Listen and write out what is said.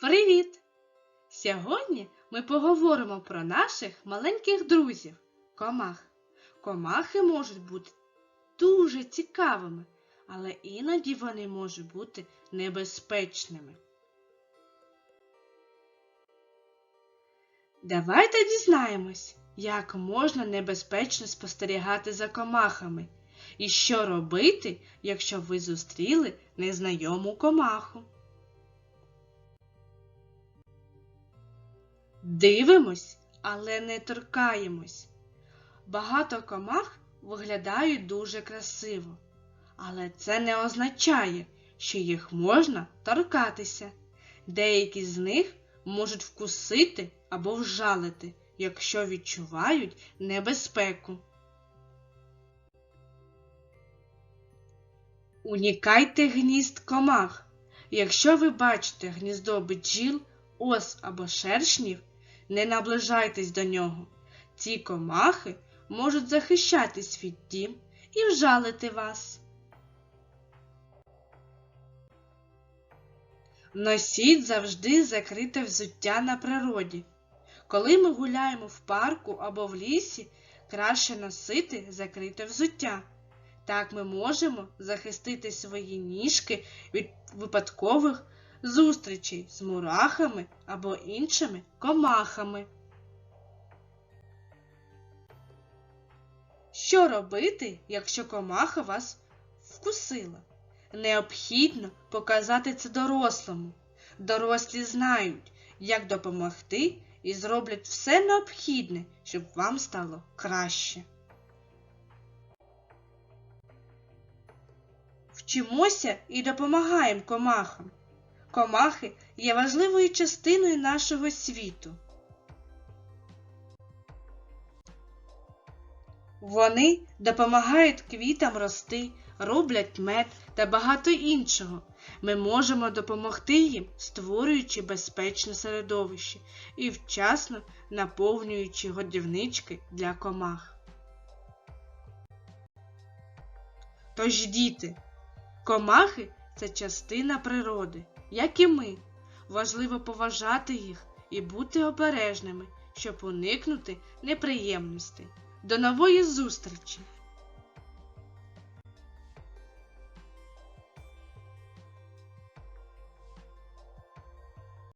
Привіт! Сьогодні ми поговоримо про наших маленьких друзів комах. Комахи можуть бути дуже цікавими, але іноді вони можуть бути небезпечними. Давайте дізнаємось, як можна небезпечно спостерігати за комахами і що робити, якщо ви зустріли незнайому комаху. Дивимось, але не торкаємось. Багато комах виглядають дуже красиво, але це не означає, що їх можна торкатися. Деякі з них можуть вкусити або вжалити, якщо відчувають небезпеку. Унікайте гнізд комах. Якщо ви бачите гніздо бджіл, ос або шершнів, не наближайтесь до нього. Ці комахи можуть захищатись від дім і вжалити вас. Носіть завжди закрите взуття на природі. Коли ми гуляємо в парку або в лісі, краще носити закрите взуття. Так ми можемо захистити свої ніжки від випадкових зустрічей з мурахами або іншими комахами. Що робити, якщо комаха вас вкусила? Необхідно показати це дорослому. Дорослі знають, як допомогти і зроблять все необхідне, щоб вам стало краще. Вчимося і допомагаємо комахам. Комахи є важливою частиною нашого світу. Вони допомагають квітам рости, роблять мед та багато іншого. Ми можемо допомогти їм, створюючи безпечне середовище і вчасно наповнюючи годівнички для комах. Тож, діти, комахи це частина природи, як і ми. Важливо поважати їх і бути обережними, щоб уникнути неприємностей. До нової зустрічі!